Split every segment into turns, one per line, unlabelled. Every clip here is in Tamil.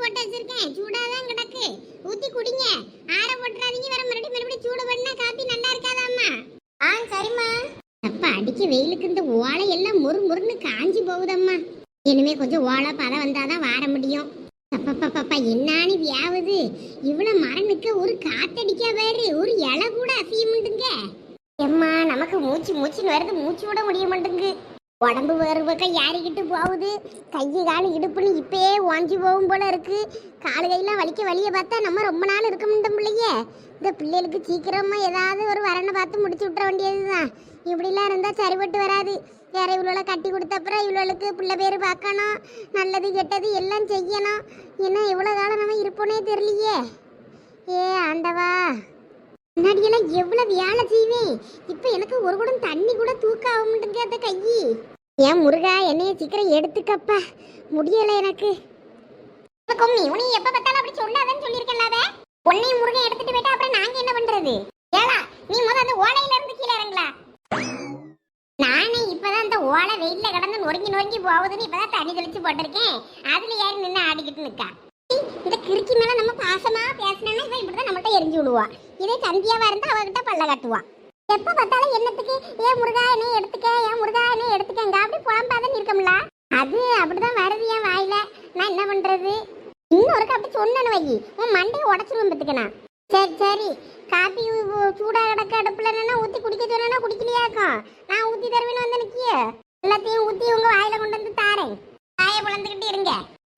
போட்டு வச்சிருக்கேன். சூடாதான் கிடக்கு. ஊத்தி குடிங்க. ஆற போட்டுறாதீங்க. வேற மறுபடியும் மறுபடியும் சூடு பண்ணா காப்பி நல்லா இருக்காதாம்மா. ஆ சரிம்மா. அப்பா அடிக்க வெயிலுக்கு இந்த ஓலை எல்லாம் முறு முறுன்னு காஞ்சி போகுதம்மா. இனிமே கொஞ்சம் ஓலை பதம் வந்தாதான் வார முடியும். அப்பப்பப்பப்பா என்னானி வியாவுது? இவ்வளவு மரம் நிக்க ஒரு காத்தடிக்க வேறு ஒரு இலை கூட அசையமுண்டுங்க எம்மா நமக்கு மூச்சு மூச்சுன்னு வருது. மூச்சு விட முடிய மாட்டேங்கு உடம்பு வேறு பக்கம் யாரிக்கிட்டு போகுது. கையை கால் இடுப்புன்னு இப்பயே ஓஞ்சி போகும் போல இருக்கு. காலு கையெல்லாம் வலிக்க வழியை பார்த்தா நம்ம ரொம்ப நாள் இருக்க முடியும் பிள்ளையே. இந்த பிள்ளைகளுக்கு சீக்கிரமா ஏதாவது ஒரு வரனை பார்த்து முடிச்சு வேண்டியது வேண்டியதுதான். இப்படிலாம் இருந்தா சரிபட்டு வராது. வேற இவ்வளோ கட்டி கொடுத்த அப்புறம் இவ்வளோளுக்கு பிள்ளை பேர் பார்க்கணும். நல்லது கெட்டது எல்லாம் செய்யணும். ஏன்னா இவ்வளோ காலம் நம்ம இருப்போனே தெரியலையே. ஏ முன்னாடியெல்லாம் எவ்வளவு வேலை செய்வேன் இப்ப எனக்கு ஒரு குடம் தண்ணி கூட தூக்க ஆக அந்த கையி ஏன் முருகா என்னைய சீக்கிரம் எடுத்துக்கப்பா. முடியல எனக்கு. கொம்மி உனி எப்ப பார்த்தாலும் அப்படி சொல்லாதன்னு சொல்லியிருக்கலாத உன்னையும் முருகன் எடுத்துட்டு போயிட்டா அப்புறம் நாங்க என்ன பண்றது? ஏலா நீ முதல் அந்த ஓலையில இருந்து கீழே இறங்களா நானே இப்பதான் அந்த ஓலை வெயில்ல கடந்து நொறுங்கி நொறுங்கி போகுதுன்னு இப்பதான் தண்ணி தெளிச்சு போட்டிருக்கேன். அதுல யாரு நின்று ஆடிக்கிட்டு நிக்கா. இந்த கிறுக்கி மேல நம்ம பாசமா பேசினா இவன் இப்படிதான் நம்மகிட்ட எரிஞ்சு விடுவா. இதே சந்தியாவா இருந்தா அவகிட்ட பல்ல காட்டுவா எப்ப பார்த்தாலும் என்னத்துக்கு? ஏன் முருகா நீ எடுத்துக்க ஏன் முருகா நீ எடுத்துக்கங்க. அப்படி புலம்பாதான் இருக்கம்ல அது அப்படிதான் வருது என் வாயில. நான் என்ன பண்றது? இன்னொருக்கு அப்படி சொன்னேன்னு வை உன் மண்டையை உடச்சிருவேன் பத்துக்கணா சரி சரி. காப்பி சூடா கிடக்க அடுப்புல என்னன்னா ஊத்தி குடிக்க சொன்னா குடிக்கலையாக்கும் நான் ஊத்தி தருவேன்னு வந்து நிக்கிய. எல்லாத்தையும் ஊத்தி உங்க வாயில கொண்டு வந்து தாரேன். வாயை புலந்துக்கிட்டு இருங்க.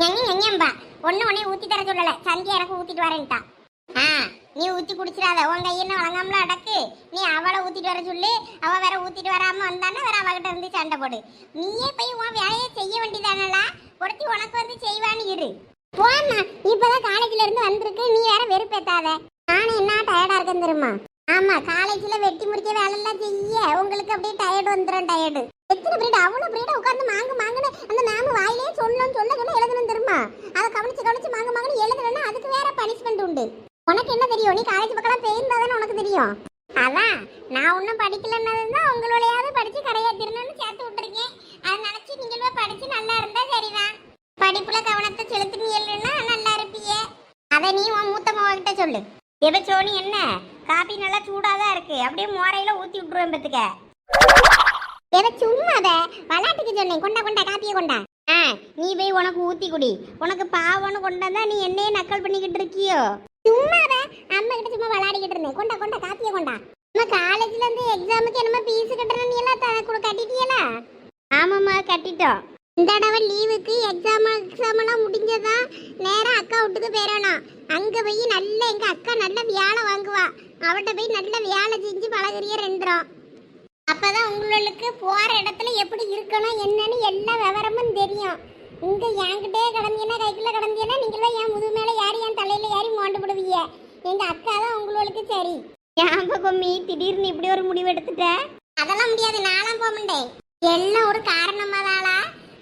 எங்க எங்கம்பா ஒன்னு உடனே ஊத்தி தர சொல்லல. சந்தியா எனக்கு ஊத்திட்டு வரேன்ட்டா. ஆ. நீ ஊத்தி குடிச்சிடாத. உன் கையின வழங்காமல அடக்கு நீ அவளை ஊத்திட்டு வர சொல்லு. அவ வேற ஊத்திட்டு வராம வந்தானே வேற அவகிட்ட இருந்து சண்டை போடு. நீயே போய் உன் வேலையை செய்ய வேண்டியதானலா ஒருத்தி உனக்கு வந்து செய்வான்னு இரு. போம்மா இப்பதான் காலேஜ்ல இருந்து வந்திருக்கு. நீ வேற வெறுப்பேத்தாத. நானும் என்ன டயர்டா இருக்கேன் தெரியுமா? ஆமா காலேஜ்ல வெட்டி முடிக்க வேலை எல்லாம் செய்ய. உங்களுக்கு அப்படியே டயர்டு வந்துடும் டயர்டு எத்தனை பீரியட் அவ்வளவு பிரீடா உட்காந்து மாங்கு மாங்குன்னு அந்த மேம் வாயிலே சொல்லணும்னு சொல்ல சொல்ல எழுதணும் தெரியுமா? அதை கவனிச்சு கவனிச்சு மாங்கு மாங்குன்னு எழுதணும்னா அதுக்கு வேற பனிஷ்மெண்ட் உண்டு உனக்கு என்ன தெரியும் நீ காலேஜ் பக்கம் போயிருந்தா தானே தெரியும். அதான் நான் ஒன்றும் படிக்கலன்னதுதான் உங்களோடையாவது படிச்சு கரையாத்திரணும்னு சேர்த்து விட்டுருக்கேன். அதை நினைச்சு நீங்களும் படிச்சு நல்லா இருந்தா சரிதான். படிப்புல கவனத்தை செலுத்துனீங்கன்னா நல்லா இருப்பீங்க அதை நீ உன் மூத்த மகன்கிட்ட சொல்லு. எப்ப சோனி என்ன? காபி நல்லா சூடாதான் இருக்கு. அப்படியே மோரையில ஊத்தி விட்டுருவேன் பத்துக்க. எவ சும்மா அத? விளாட்டுக்கு சொன்னேன். கொண்டா கொண்டா காப்பியை கொண்டா. ஆ நீ போய் உனக்கு ஊத்தி குடி. உனக்கு பாவம்னு கொண்டாந்தா நீ என்னையே நக்கல் பண்ணிக்கிட்டு இருக்கியோ? சும்மா விளையாடிக்கிட்டு இருந்தேன். கொண்டா கொண்டா காப்பியை கொண்டா. நம்ம காலேஜ்ல இருந்து எக்ஸாமுக்கு என்னமோ ஃபீஸ் கட்டணும் நீ எல்லாம் கூட கட்டிட்டியலா? ஆமாம்மா கட்டிட்டோம். இந்த தடவை லீவுக்கு எக்ஸாம் எக்ஸாம் எல்லாம் முடிஞ்சதா? நேரா அக்கா வீட்டுக்கு போயிடணும் அங்க போய் நல்ல எங்க அக்கா நல்ல வேலை வாங்குவா. அவட்ட போய் நல்ல வேலை செஞ்சு பழகுறிய ரெண்டுரும் அப்பதான் உங்களுக்கு போற இடத்துல எப்படி இருக்கணும் என்னன்னு எல்லா விவரமும் தெரியும். இங்க என்கிட்டே கடந்தீங்கன்னா கைக்குள்ள கடந்தீங்கன்னா நீங்களும் என் முதுகு மேல யாரி என் தலையில யாரி மோண்டு விடுவீங்க எங்க அக்கா தான் உங்களுக்கு சரி. ஏன்பா திடீர்னு இப்படி ஒரு முடிவு எடுத்துட்ட? அதெல்லாம் முடியாது நானும் போக மாட்டேன். எல்லாம் ஒரு காரணமாதாளா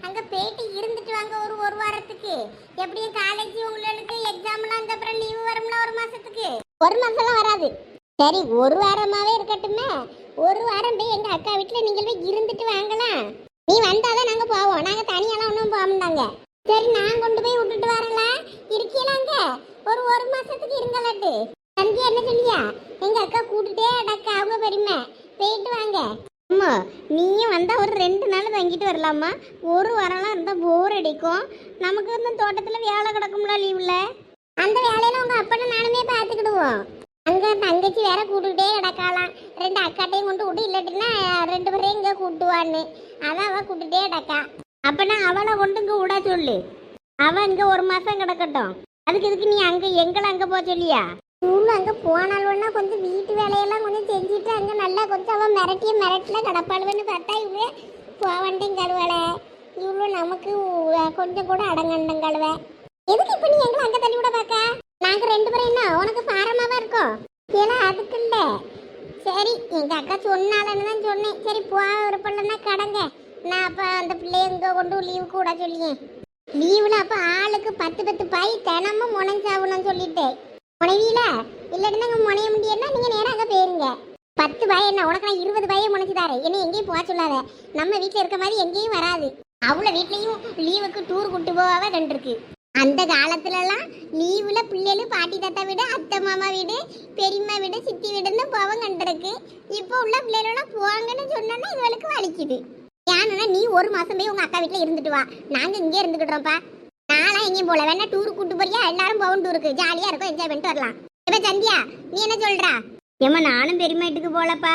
அங்க போயிட்டு இருந்துட்டு வாங்க ஒரு ஒரு வாரத்துக்கு. எப்படியும் காலேஜ் உங்களுக்கு எக்ஸாம்லாம் அந்த அப்புறம் லீவு வரும்ல ஒரு மாசத்துக்கு? ஒரு மாசம்லாம் வராது. சரி ஒரு வாரமாவே இருக்கட்டுமே. ஒரு வாரம் போய் எங்க அக்கா வீட்டுல நீங்க போய் இருந்துட்டு வாங்கலாம் நீ வந்தாதான் நாங்க போவோம். நாங்க தனியாலாம் ஒன்றும் போக மாட்டாங்க. சரி நான் கொண்டு போய் விட்டுட்டு வரல இருக்கீங்களாங்க ஒரு ஒரு மாசத்துக்கு இருங்கலாட்டு. தம்பி என்ன சொல்லியா? எங்க அக்கா கூட்டுட்டே அடக்கா அவங்க பெருமை போயிட்டு வாங்க. அம்மா நீயும் வந்தா ஒரு ரெண்டு நாள் தங்கிட்டு வரலாமா? ஒரு வாரம்லாம் இருந்தா போர் அடிக்கும். நமக்கு வந்து தோட்டத்துல வேலை கிடக்கும்ல லீவ்ல அந்த வேலையில உங்க அப்பனை நானுமே பார்த்துக்கிடுவோம். அங்க தங்கச்சி வேற கூட்டுக்கிட்டே கிடக்காளாம். ரெண்டு அக்காட்டையும் கொண்டு விட்டு இல்லாட்டினா ரெண்டு பேரையும் இங்க கூட்டுவான்னு. அதான் அவ கூட்டுட்டே கிடக்கா. அப்பனா அவளை கொண்டு இங்க விட சொல்லு. அவன் இங்க ஒரு மாசம் கிடக்கட்டும். அதுக்கு இதுக்கு நீ அங்க எங்களை அங்க போக சொல்லியா? இவங்க அங்க போனாலும்னா கொஞ்சம் வீட்டு வேலையெல்லாம் கொஞ்சம் செஞ்சுட்டு அங்க நல்லா கொஞ்சம் அவன் மிரட்டிய மிரட்டில கிடப்பாளுவன்னு பார்த்தா இவ்வளோ போவண்டேன் கழுவலை. இவ்வளோ நமக்கு கொஞ்சம் கூட அடங்கண்டம் கழுவ. எதுக்கு இப்ப நீ எங்களை அங்க தள்ளி விட பாக்க நாங்க ரெண்டு பேரும் என்ன உனக்கு பாரமாவா இருக்கோம்? ஏன்னா அதுக்கு இல்ல. சரி எங்க அக்கா சொன்னாலன்னு தான் சொன்னேன். சரி போ விருப்பம்னா கடங்க. நான் அப்ப அந்த பிள்ளைய இங்க கொண்டு லீவு கூட சொல்லியேன். லீவுல அப்ப ஆளுக்கு பத்து பத்து பாய் தினமும் முனைஞ்சாகணும்னு சொல்லிட்டு. முனைவீல இல்லாட்டி நாங்க முனைய முடியும்னா நீங்க நேரம் அங்க போயிருங்க. பத்து பாய் என்ன உனக்கு நான் இருபது பாயை முனைச்சு தரேன் என்ன எங்கேயும் போக சொல்லாத. நம்ம வீட்டுல இருக்க மாதிரி எங்கேயும் வராது. அவ்வளோ வீட்லயும் லீவுக்கு டூர் கூட்டு போவாவே கண்டிருக்கு. அந்த காலத்துல எல்லாம் லீவுல பிள்ளைகள் பாட்டி தாத்தா வீடு அத்தை மாமா வீடு பெரியம்மா வீடு சித்தி வீடுன்னு போவோம் கண்டிருக்கு. இப்போ உள்ள பிள்ளைகளெல்லாம் போவாங்கன்னு சொன்னோன்னா இவளுக்கு வலிக்குது. ஏன்னா நீ ஒரு மாசம் போய் உங்க அக்கா வீட்டுல இருந்துட்டு வா. நாங்க இங்கே இருந்துக்கிட்டோம்ப்பா நான்லாம் எங்கேயும் போல வேணா டூர் கூட்டு போறியா? எல்லாரும் போவோம் டூருக்கு ஜாலியா இருக்கும். என்ஜாய் பண்ணிட்டு வரலாம். இப்ப சந்தியா நீ என்ன சொல்றா? ஏமா நானும் பெரியம்மா வீட்டுக்கு போலப்பா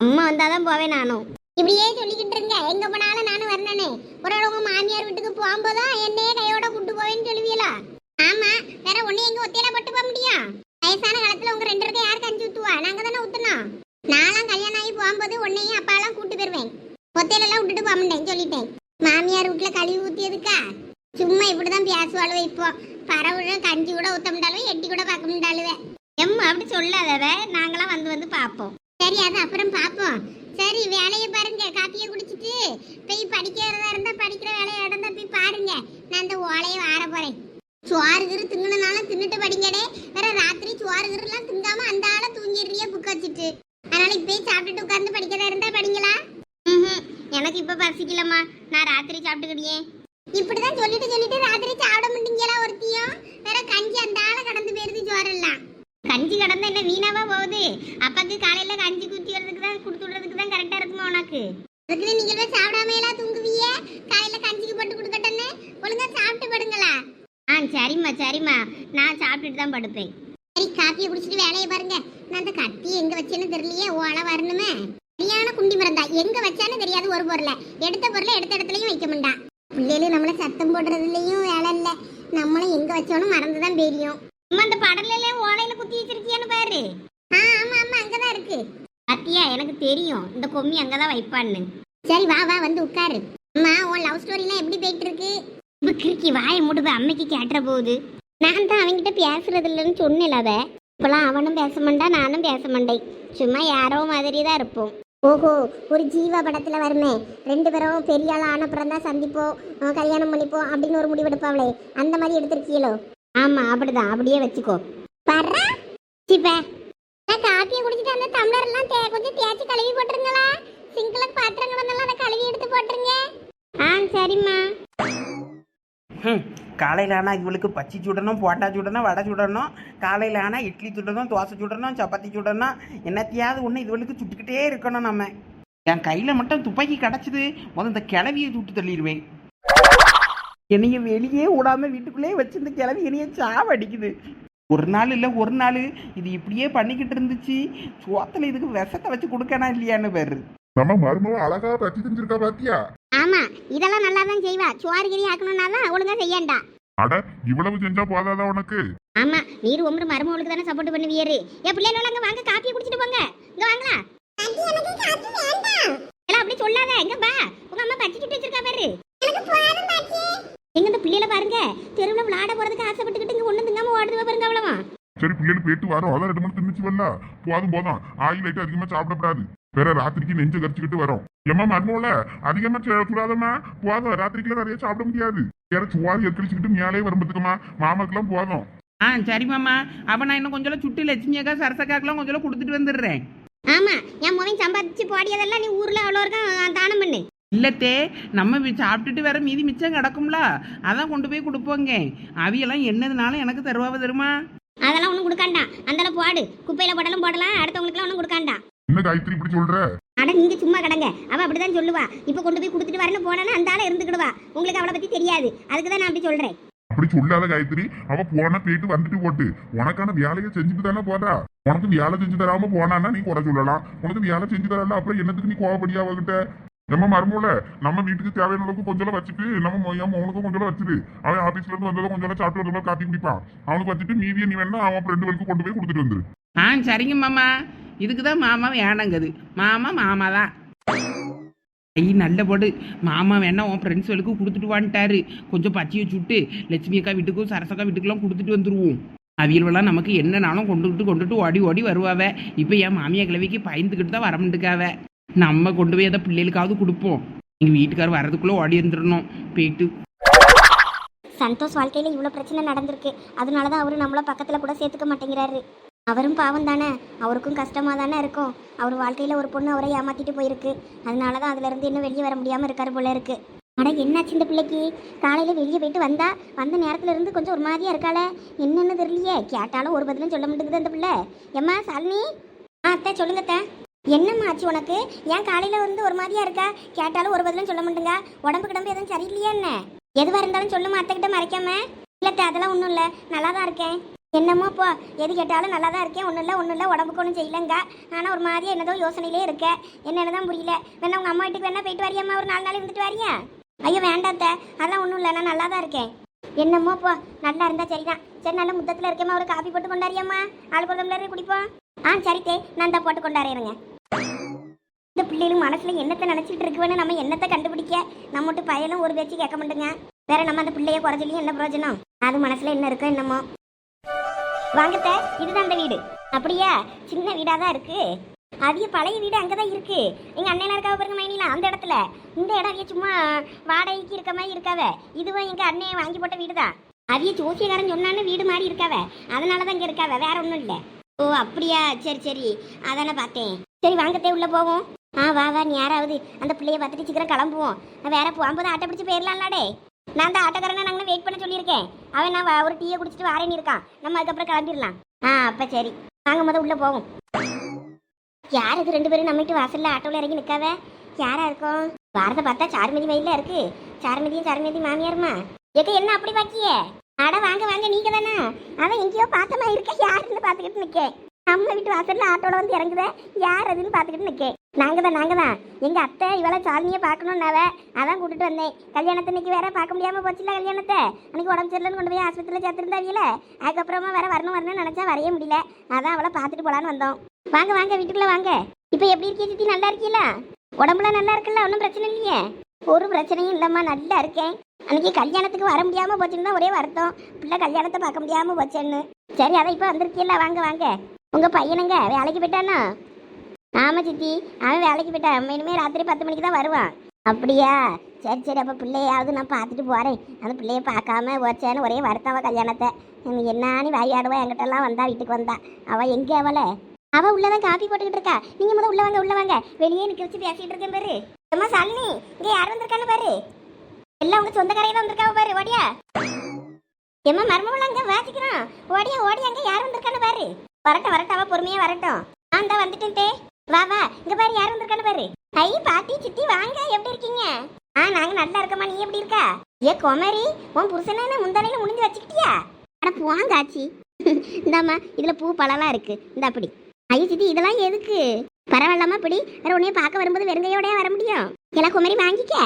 அம்மா வந்தாதான் போவேன் நானும் இப்படியே சொல்லிக்கிட்டு இருங்க. எங்க போனாலும் நானும் வரணுனே ஒரு உங்க மாமியார் வீட்டுக்கு போகும்போதும் என்னையே கையோட கூட்டு போவேன்னு சொல்லுவீங்களா ஆமா. வேற ஒண்ணு எங்க ஒத்தையில பட்டு போக முடியும்? வயசான காலத்துல உங்க ரெண்டு பேருக்கு யாருக்கு அஞ்சு ஊத்துவா? நாங்க தானே ஊத்தணும் நான்லாம் கல்யாணம் ஆகி போகும்போது உன்னையும் அப்பாலாம் கூட்டு போயிருவேன். ஒத்தையில எல்லாம் விட்டுட்டு போக மாட்டேன் சொல்லிட்டேன். மாமியார் வீட்டில் கழுவி ஊற்றியதுக்கா சும்மா இப்படிதான் பேசுவாளுவ இப்போ. பறவை கஞ்சி கூட ஊத்த முடியாளுவே எட்டி கூட பார்க்க முடியாளுவே எம்மா அப்படி சொல்லாதவ. நாங்களாம் வந்து வந்து பார்ப்போம். சரி அது அப்புறம் பார்ப்போம். சரி வேலையை பாருங்க காப்பியை குடிச்சிட்டு போய் படிக்கிறதா இருந்தா படிக்கிற வேலையை இடந்தா போய் பாருங்க. நான் அந்த ஓலையை வார போறேன். சுவாறு கிரு திங்கினாலும் தின்னுட்டு படிங்கடே. வேற ராத்திரி சுவாறு கிருலாம் திங்காம அந்த ஆளை தூங்கிடுறிய புக்க வச்சுட்டு. அதனால இப்பயே சாப்பிட்டுட்டு உட்கார்ந்து படிக்கிறதா இருந்தா படிங்களா? எனக்கு இப்ப பசிக்கலம்மா. நான் ராத்திரி சாப்பிட்டுக்கிடியே இப்படிதான் சொல்லிட்டு சொல்லிட்டு ராத்திரி சாப்பிட மாட்டீங்களா ஒருத்தியும் வேற கஞ்சி அந்த ஆள கடந்து போயிருது ஜோரெல்லாம் கஞ்சி கடந்து என்ன வீணாவா போகுது? அப்பாக்கு காலையில கஞ்சி குத்தி வரதுக்கு தான் கொடுத்து விடுறதுக்கு தான் கரெக்டா இருக்குமா உனக்கு? அதுக்கு நீங்க போய் சாப்பிடாம எல்லாம் தூங்குவிய? காலையில கஞ்சிக்கு போட்டு கொடுக்கட்டேன்னு? ஒழுங்கா சாப்பிட்டு படுங்களா? ஆ சரிம்மா சரிம்மா. நான் சாப்பிட்டுட்டு தான் படுப்பேன். சரி காப்பியை குடிச்சிட்டு வேலையை பாருங்க. நான் அந்த கத்தி எங்க வச்சேன்னு தெரியலையே? ஓலை வரணுமே. சரியான குண்டி மரந்தா. எங்க வச்சானு தெரியாது ஒரு பொருளை. எடுத்த பொருளை எடுத்த இடத்துலயும் வைக்க மாட்டான் பிள்ளைகளும் நம்மள சத்தம் போடுறதுலயும் வேலை இல்ல. நம்மளும் எங்க வச்சோனும் மறந்துதான் தெரியும் அம்மா அந்த படல ஓலையில குத்தி வச்சிருக்கியான்னு பாரு. ஆ ஆமா ஆமா அங்கதான் இருக்கு. அத்தியா எனக்கு தெரியும். இந்த கொம்மி அங்கதான் வைப்பான்னு. சரி வா வா வந்து உட்காரு. அம்மா உன் லவ் ஸ்டோரிலாம் எப்படி போயிட்டு இருக்கு? இப்ப கிறுக்கி வாயை முடுப்பு அம்மைக்கு கேட்டுற போகுது. நான் தான் அவன்கிட்ட பேசுறது இல்லைன்னு சொன்னேன் அவ. இப்பெல்லாம் அவனும் பேச மாட்டா நானும் பேச மாட்டேன். சும்மா யாரோ மாதிரி தான் இருப்போம். ஓஹோ ஒரு ஜீவா படத்துல வருமே. ரெண்டு பேரும் பெரிய ஆள் ஆனப்புறம் தான் சந்திப்போம் கல்யாணம் பண்ணிப்போம் அப்படின்னு ஒரு முடிவெடுப்பாங்களே அந்த மாதிரி எடுத்திருக்கீங்களோ? ஆமா அப்படிதான். அப்படியே வச்சுக்கோ. பர்றா சிப்பே நான் காப்பியை குடிச்சிட்டு அந்த டம்ளர் எல்லாம் தே கொஞ்சம் தேய்ச்சி கழுவி போட்டுருங்களா? சிங்கில பாத்திரங்கள் வந்தாலும் அதை கழுவி எடுத்து போட்டுருங்க. ஆ சரிம்மா.
காலையில் ஆனால் இவளுக்கு பச்சி சுடணும் போட்டா சுடணும் வடை சுடணும். காலையில் ஆனால் இட்லி சுடணும் தோசை சுடணும் சப்பாத்தி சுடணும். என்னத்தையாவது ஒன்று இவளுக்கு சுட்டுக்கிட்டே இருக்கணும் நம்ம. என் கையில் மட்டும் துப்பாக்கி கிடச்சிது முதல் இந்த கிளவியை சுட்டு தள்ளிடுவேன். என்னைய வெளியே விடாம வீட்டுக்குள்ளேயே வச்சு இந்த கிளவி என்னைய சாவடிக்குது. ஒரு நாள் இல்லை ஒரு நாள் இது இப்படியே பண்ணிக்கிட்டு இருந்துச்சு. சோத்தில் இதுக்கு விஷத்தை வச்சு கொடுக்கணும் இல்லையான்னு பேர்.
நம்ம மருமவ அழகா பத்தி தெரிஞ்சிருக்கா பாத்தியா?
ஆமா இதெல்லாம் நல்லா தான் செய்வா. சுவாறு கிரி ஆக்கணும்னா தான் ஒழுங்கா செய்யண்டா.
அட இவ்வளவு செஞ்சா போதாதா உனக்கு?
ஆமா நீர் ஒன்று மருமகளுக்கு தானே சப்போர்ட் பண்ணுவீரு என் பிள்ளைகள அங்க வாங்க காப்பியை குடிச்சிட்டு போங்க. இங்க வாங்களா? எல்லாம் அப்படி சொல்லாத எங்க பா உங்க அம்மா பச்சி சுட்டு வச்சிருக்கா பாரு. எங்க இந்த பிள்ளைல பாருங்க தெருவுல விளையாட போறதுக்கு ஆசைப்பட்டுக்கிட்டு இங்க ஒண்ணு திங்காம ஓடுது பாருங்க அவ்வளவா.
சரி பிள்ளைகள் போயிட்டு வரோம் அதான் ரெண்டு மணி தின்னுச்சு வரல போதும் போதும். ஆயில் ஐட்டம் அதிகமா சாப்பிடக்கூடாது வேற ராத்திரிக்கு நெஞ்சு கரிச்சுக்கிட்டு வரோம். ஏமா மருமவல அதிகமா சுடாதம்மா. போதும். ராத்திரிக்குள்ள நிறைய சாப்பிட முடியாது. வேற சுவாரி எக்கடிச்சுக்கிட்டு மேலே வரும்பத்துக்குமா? மாமாக்கெல்லாம் போதும்.
ஆ சரி மாமா. அப்போ நான் இன்னும் கொஞ்சம் சுட்டு லட்சுமியாக்கா சரசக்காக்கெல்லாம் கொஞ்சம் கொடுத்துட்டு வந்துடுறேன்.
ஆமா. என் மகன் சம்பாதிச்சு போடியதெல்லாம் நீ ஊர்ல அவ்வளோ இருக்க தானம் பண்ணு.
இல்லத்தே நம்ம சாப்பிட்டுட்டு வேற மீதி மிச்சம் கிடக்கும்ல. அதான் கொண்டு போய் கொடுப்போங்க. அவியெல்லாம் என்னதுனாலும் எனக்கு தருவாவ தருமா
அதெல்லாம் ஒன்றும் கொடுக்காண்டாம். அந்தளவு போடு. குப்பையில போட்டாலும் போடலாம். அடுத்தவங்களுக்குலாம் ஒன்றும் கொடுக்காண்டாம்.
என்ன காயத்ரி இப்படி சொல்ற?
அட நீங்க சும்மா கடங்க. அவ அப்படிதான் சொல்லுவா. இப்ப கொண்டு போய் கொடுத்துட்டு வரணும் போனா அந்த ஆளை இருந்துக்கிடுவா. உங்களுக்கு அவளை பத்தி தெரியாது. அதுக்கு தான் நான் அப்படி சொல்றேன்.
அப்படி சொல்லாத காயத்ரி. அவ போனா போயிட்டு வந்துட்டு போட்டு. உனக்கான வேலையை செஞ்சுட்டு தானே போறா? உனக்கு வேலை செஞ்சு தராம போனான்னா நீ குறை சொல்லலாம். உனக்கு வேலை செஞ்சு தரல அப்புறம் என்னத்துக்கு நீ கோவப்படியா அவகிட்ட? நம்ம மருமூல நம்ம வீட்டுக்கு தேவையான அளவுக்கு கொஞ்சம் வச்சுட்டு நம்ம என் மகனுக்கும் கொஞ்சம் வச்சுட்டு அவன் ஆபீஸ்ல இருந்து வந்ததும் கொஞ்சம் சாப்பிட்டு வந்ததும் காப்பி குடிப்பான். அவனுக்கு வச்சுட்டு மீதியை நீ வேணா அவன் ஃப்ரெண்டு வரைக்கும் கொண்டு போய் கொடுத்துட்டு வந்துரு.
ஆ சரிங்க மாமா. இதுக்கு தான் மாமா வேணங்குது. மாமா மாமா தான் ஐ நல்ல போடு. மாமா வேணா உன் ஃப்ரெண்ட்ஸ்களுக்கு கொடுத்துட்டு வான்ட்டாரு. கொஞ்சம் பச்சையை சுட்டு லட்சுமி அக்கா வீட்டுக்கும் சரசக்கா வீட்டுக்கெல்லாம் கொடுத்துட்டு வந்துருவோம். அவியல்வெல்லாம் நமக்கு என்னனாலும் கொண்டுகிட்டு கொண்டுட்டு ஓடி ஓடி வருவாவ. இப்போ என் மாமியா கிழவிக்கு பயந்துக்கிட்டு தான் வரமுண்டுக்காவ நம்ம கொண்டு போய் அதை பிள்ளைகளுக்காவது கொடுப்போம். எங்கள் வீட்டுக்கார் வர்றதுக்குள்ளே ஓடி வந்துடணும். போயிட்டு.
சந்தோஷ் வாழ்க்கையில் இவ்வளவு பிரச்சனை நடந்திருக்கு. அதனால தான் அவரு நம்மள பக்கத்துல கூட சேர்த்துக்க மாட்டேங்கிறாரு. அவரும் பாவம் தானே? அவருக்கும் கஷ்டமாக தானே இருக்கும்? அவர் வாழ்க்கையில் ஒரு பொண்ணு அவரை ஏமாத்திட்டு போயிருக்கு. அதனால தான் அதுலேருந்து இன்னும் வெளியே வர முடியாமல் இருக்கார் போல இருக்கு. ஆனால் என்னாச்சு இந்த பிள்ளைக்கு? காலையில் வெளியே போயிட்டு வந்தா? வந்த நேரத்துல இருந்து கொஞ்சம் ஒரு மாதிரியா இருக்காள? என்னென்னு தெரியலையே. கேட்டாலும் ஒரு பதிலும் சொல்ல மாட்டேங்குது அந்த பிள்ளை. எம்மா சாலினி? ஆ அத்தை சொல்லுங்க அத்தை. என்னம்மா ஆச்சு உனக்கு? ஏன் காலையில் வந்து ஒரு மாதிரியா இருக்கா? கேட்டாலும் ஒரு பதிலும் சொல்ல மாட்டேங்க. உடம்பு கிடம்பு எதுவும் சரியில்லையா என்ன? எதுவாக இருந்தாலும் சொல்லுமா அத்தைக்கிட்ட மறைக்காம. இல்லத்தை அதெல்லாம் ஒன்றும் இல்லை. நல்லா தான் இருக்கேன். என்னமோ இப்போ எது கேட்டாலும் நல்லா தான் இருக்கேன். ஒன்றும் இல்லை ஒன்றும் இல்லை உடம்புக்கு ஒன்றும் செய்யலங்க. ஆனால் ஒரு மாதிரியே என்னதோ யோசனையிலே இருக்கேன் என்னன்னு தான் புரியல. வேணா உங்கள் அம்மா வீட்டுக்கு வேணா போயிட்டு வரியாம்மா ஒரு நாலு நாள் இருந்துட்டு வரியா? ஐயோ வேண்டாத்த அதெல்லாம் ஒன்றும் இல்லை நான் நல்லா தான் இருக்கேன். என்னமோ இப்போ நல்லா இருந்தா சரிதான். சரி நல்ல முத்தத்தில் இருக்கேம்மா ஒரு காஃபி போட்டு கொண்டாரியாம்மா. ஆள் கொண்டம்ல குடிப்போம். ஆ சரித்தே நான் தான் போட்டு கொண்டாடுறேங்க இந்த பிள்ளைகளும் மனசில் என்னத்தை நினச்சிட்டு இருக்குவேன்னு நம்ம என்னத்தை கண்டுபிடிக்க? நம்ம மட்டும் பயலும் ஒரு பேச்சு கேட்க மாட்டேங்க. வேற நம்ம அந்த பிள்ளைய குறைஞ்சலையும் என்ன பிரயோஜனம்? அது மனசில் என்ன இருக்கோ என்னமோ. வாங்கத்த இதுதான் அந்த வீடு. அப்படியா? சின்ன வீடா தான் இருக்கு. அதிக பழைய வீடு அங்கே தான் இருக்கு. எங்க அண்ணனா இருக்கா பாருங்க மைனில அந்த இடத்துல. இந்த இடம் அவிய சும்மா வாடகைக்கு இருக்க மாதிரி இருக்காவ. இதுவும் எங்க அண்ணன் வாங்கி போட்ட வீடு தான் அவிய ஜோசியக்காரன் சொன்னான்னு வீடு மாதிரி இருக்காவ. அதனாலதான் இங்கே இருக்காவ வேற ஒன்றும் இல்லை. ஓ அப்படியா? சரி சரி. அதானே பார்த்தேன். சரி வாங்கத்தே உள்ளே போவோம். ஆ வா வா நீ யாராவது அந்த பிள்ளைய பார்த்துட்டு சீக்கிரம் கிளம்புவோம். வேற போகும்போது ஆட்டோ பிடிச்சி போயிடலாம்லாடே நான் அந்த ஆட்டோக்காரனை நாங்கள் வெயிட் பண்ண சொல்லியிருக்கேன். அவன் நான் ஒரு டீயை குடிச்சிட்டு வாரேன்னு இருக்கான். நம்ம அதுக்கப்புறம் கிளம்பிடலாம். ஆ அப்போ சரி. நாங்கள் முதல் உள்ளே போவோம். யார் இது ரெண்டு பேரும் நம்ம வீட்டு ஆட்டோவில் இறங்கி நிற்காவ யாராக இருக்கும்? வாரத்தை பார்த்தா சாருமதி வயல்ல இருக்கு. சாருமதியும் சாருமதி மாமியாருமா? எது என்ன அப்படி பாக்கிய? அட வாங்க வாங்க நீங்க தானே? அவன் எங்கேயோ பார்த்தமா இருக்க யாருன்னு பார்த்துக்கிட்டு நிற்கேன் நம்ம வீட்டு வாசலில் ஆட்டோவில் வந்து இறங்குத யார் அதுன்னு பார்த்துக்கிட்டு நிற்கேன் நாங்க தான் நாங்க தான். எங்க அத்தை இவளை சாலினியை பார்க்கணும்னாவ? அதான் கூட்டிட்டு வந்தேன். கல்யாணத்தன்னைக்கு வேற பார்க்க முடியாம போச்சுல கல்யாணத்தை. அன்னைக்கு உடம்பு சரியில்லைன்னு கொண்டு போய் ஆஸ்பத்திரியில் சேர்த்துருந்தாவியில அதுக்கப்புறமா வேற வரணும் வரணும்னு நினைச்சா வரைய முடியல. அதான் அவளை பார்த்துட்டு போலான்னு வந்தோம். வாங்க வாங்க வீட்டுக்குள்ள வாங்க. இப்போ எப்படி இருக்கீ சித்தி? நல்லா இருக்கீங்களா உடம்புலாம் நல்லா இருக்குல்ல? ஒன்றும் பிரச்சனை இல்லையே? ஒரு பிரச்சனையும் இல்லைம்மா நல்லா இருக்கேன். அன்னைக்கு கல்யாணத்துக்கு வர முடியாம போச்சுன்னு தான் ஒரே வருத்தம். பிள்ளை கல்யாணத்தை பார்க்க முடியாம போச்சேன்னு. சரி அதான் இப்போ வந்திருக்கீல்ல வாங்க வாங்க. உங்க பையனுங்க வேலைக்கு போயிட்டானா? ஆமா சித்தி அவன் வேலைக்கு போயிட்டான். இனிமே ராத்திரி பத்து மணிக்கு தான் வருவான். அப்படியா? சரி சரி அப்போ பிள்ளையாவது நான் பார்த்துட்டு போகிறேன் அந்த பிள்ளைய பார்க்காம ஓச்சேன்னு ஒரே வருத்தம் கல்யாணத்தை. என்னான்னு வாயாடுவா? என்கிட்டலாம் வந்தா வீட்டுக்கு வந்தா. அவள் எங்கே அவளை? அவள் உள்ளதான் காப்பி போட்டுக்கிட்டு இருக்கா. நீங்கள் முதல் உள்ள வாங்க உள்ள வாங்க. வெளியே நிற்க வச்சு பேசிகிட்டு இருக்கேன் பாரு. அம்மா சாலினி இங்கே யார் வந்திருக்கான்னு பாரு. எல்லாம் உங்கள் சொந்தக்காரையே தான் வந்திருக்காவ பாரு ஓடியா. எம்மா மர்மவள அங்க வாசிக்கிறான். ஓடியா ஓடியா அங்கே யார் வந்திருக்கான்னு பாரு. வரட்டும் வரட்டும் அவள் பொறுமையாக வரட்டும். நான் தான் வந்துட்டேன் வா வா. இங்க பாரு யார் வந்திருக்கான்னு பாரு. ஐ பாட்டி சித்தி வாங்க. எப்படி இருக்கீங்க? ஆ நாங்க நல்லா இருக்கமா நீ எப்படி இருக்கா? ஏ குமரி உன் புருஷனை முந்தானையில முடிஞ்சு வச்சுக்கிட்டியா? அட வாங்க ஆச்சி இந்தாம்மா இதுல பூ பழம்லாம் இருக்கு. இந்த அப்படி ஐயோ சித்தி இதெல்லாம் எதுக்கு? பரவாயில்லாம இப்படி வேற உன்னைய பார்க்க வரும்போது வெறுங்கையோடய வர முடியும். எல்லாம் குமரி வாங்கிக்க.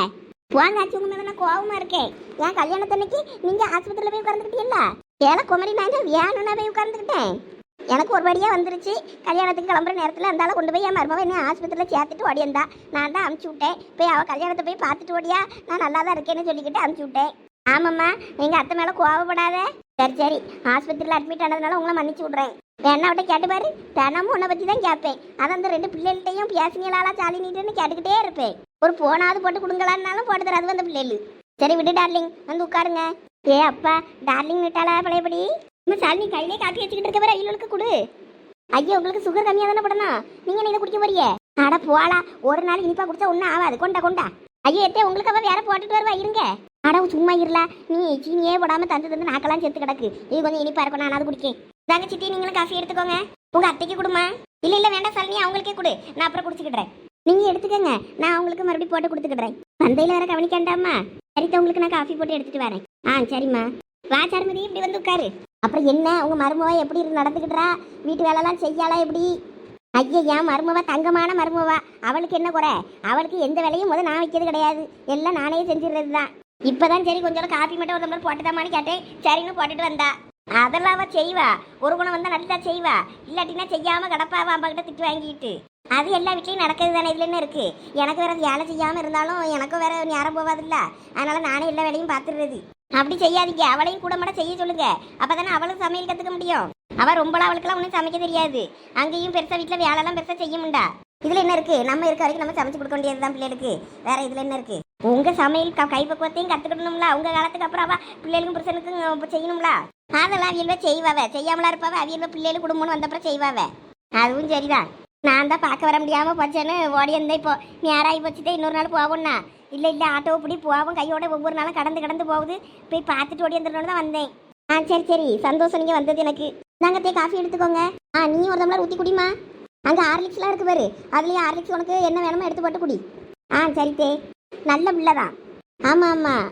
போங்க ஆச்சு உங்க மேல நான் கோவமா இருக்கேன். ஏன் கல்யாணத்தன்னைக்கு நீங்க ஆஸ்பத்திரியில போய் உட்கார்ந்துக்கிட்டீங்களா ஏல குமரி நாங்க வேணும்னா போய் உட்கார்ந்துக்கிட்டேன்? எனக்கு ஒரு வழியாக வந்துருச்சு. கல்யாணத்துக்கு கிளம்புற நேரத்தில் இருந்தால கொண்டு போய் என் மருமவை என்ன ஆஸ்பத்திரியில் சேர்த்துட்டு ஓடியந்தா நான் தான் அமுச்சு விட்டேன். போய் அவள் கல்யாணத்தை போய் பார்த்துட்டு ஓடியா. நான் நல்லா தான் இருக்கேன்னு சொல்லிக்கிட்டு அமுச்சு விட்டேன். ஆமாம்மா எங்கள் அத்தை மேலே கோவப்படாத. சரி சரி. ஆஸ்பத்திரியில் அட்மிட் ஆனதுனால உங்களை மன்னிச்சு விட்றேன். வேணா விட்ட கேட்டு பாரு. தினமும் உன்னை பற்றி தான் கேட்பேன். அதை அந்த ரெண்டு பிள்ளைகள்கிட்டையும் பேசுனீங்களா சாலி நீட்டுன்னு கேட்டுக்கிட்டே இருப்பேன். ஒரு போனாவது போட்டு கொடுங்களான்னாலும் போட்டு தராது அந்த பிள்ளைகள். சரி விடு டார்லிங் வந்து உட்காருங்க. ஏ அப்பா டார்லிங் விட்டாளா பழையபடி? நம்ம சாலினி கையிலே காப்பி வச்சுக்கிட்டு இருக்க வர ஐயோளுக்கு கொடு. ஐயா உங்களுக்கு சுகர் கம்மியாக தானே படணும்? நீங்க என்ன இதை குடிக்க போறீங்க? அட போலா ஒரு நாள் இனிப்பா குடிச்சா ஒன்றும் ஆகாது கொண்டா கொண்டா. ஐயா எத்தே உங்களுக்கு அவ வேற போட்டுட்டு வருவா இருங்க. அட சும்மா இருல நீ சீனியே போடாம தந்து தந்து நாக்கெல்லாம் செத்து கிடக்கு. இது கொஞ்சம் இனிப்பா இருக்கும் நான் அது குடிக்கேன். தாங்க சித்தி நீங்களும் காஃபி எடுத்துக்கோங்க. உங்க அத்தைக்கு கொடுமா? இல்ல இல்ல வேண்டாம் சாலினி அவங்களுக்கே கொடு. நான் அப்புறம் குடிச்சுக்கிடுறேன் நீங்க எடுத்துக்கங்க. நான் அவங்களுக்கு மறுபடியும் போட்டு கொடுத்துக்கிடுறேன் சந்தையில வேற கவனிக்கண்டாமா சரித்த உங்களுக்கு நான் காஃபி போட்டு எடுத்துட்டு வரேன். ஆ சரிம்மா. வா சர்மதி இப்படி வந்து உட்காரு. அப்புறம் என்ன உங்க மருமவா எப்படி நடந்துக்கிட்டா வீட்டு வேலைலாம் செய்யாளா எப்படி? ஐயா என் மருமவா தங்கமான மருமவா. அவளுக்கு என்ன குறை? அவளுக்கு எந்த வேலையும் முதல் நான் வைக்கிறது கிடையாது. எல்லாம் நானே செஞ்சிடுறது தான் இப்போதான் சரி கொஞ்சம் காப்பி மட்டும் ஒரு டம்ளர் போட்டுதாமான்னு கேட்டேன். சரின்னு போட்டுட்டு வந்தா. அதெல்லாம் அவ செய்வா. ஒரு குணம் வந்தா நல்லா செய்வா. இல்லாட்டினா செய்யாம கடப்பாவா அவ அம்மா கிட்ட திட்டு வாங்கிட்டு? அது எல்லா வீட்லயும் நடக்கிறது தானே இதுல என்ன இருக்கு? எனக்கு வேற வேலை செய்யாம இருந்தாலும் எனக்கும் வேற நேரம் போவாதில்ல அதனால நானே எல்லா வேலையும் பார்த்துடுறது அப்படி செய்யாதீங்க. அவளையும் கூட மட்டும் செய்ய சொல்லுங்க. அப்பதானே அவளும் சமையல் கத்துக்க முடியும். அவ ரொம்ப அவளுக்குலாம் ஒன்றும் சமைக்க தெரியாது. அங்கேயும் பெருசா வீட்டுல வேலைலாம் பெருசா செய்ய முடியா இதுல என்ன இருக்கு? நம்ம இருக்க வரைக்கும் நம்ம சமைச்சு கொடுக்க வேண்டியதுதான் பிள்ளைகளுக்கு. வேற இதுல என்ன இருக்கு? உங்க சமையல் க- கைப்பக்குவத்தையும் கத்துக்கணும்ல. உங்க காலத்துக்கு அப்புறம் அவ பிள்ளைகளுக்கும் புருஷனுக்கும் செய்யணும்ல. அதெல்லாம் அவியல்வா செய்வாவ. செய்யாமலா இருப்பாவ. அவியல்வா பிள்ளைகளுக்கு குடும்பம்னு வந்தப்பறம் செய்வாவ. அதுவும் சரிதான். நான் தான் பார்க்க வர முடியாமல் போச்சேன்னு ஓடி இருந்தேன் இப்போ நேராகி போச்சுட்டே இன்னொரு நாள் போவோம்னா. இல்லை இல்லை ஆட்டோ பிடி போவோம். கையோட ஒவ்வொரு நாளும் கடந்து கடந்து போகுது. போய் பார்த்துட்டு ஓடி வந்துடணும்னு தான் வந்தேன். ஆ சரி சரி. சந்தோஷம் நீங்கள் வந்தது எனக்கு. நாங்கள் தே காஃபி எடுத்துக்கோங்க. ஆ நீ ஒரு தம்ளர் ஊற்றி குடிமா அங்கே ஹார்லிக்ஸ்லாம் இருக்கு பாரு. அதுலேயே ஹார்லிக்ஸ் உனக்கு என்ன வேணுமோ எடுத்து போட்டு குடி. ஆ சரி தே. நல்ல பிள்ளை தான். ஆமாம் ஆமாம்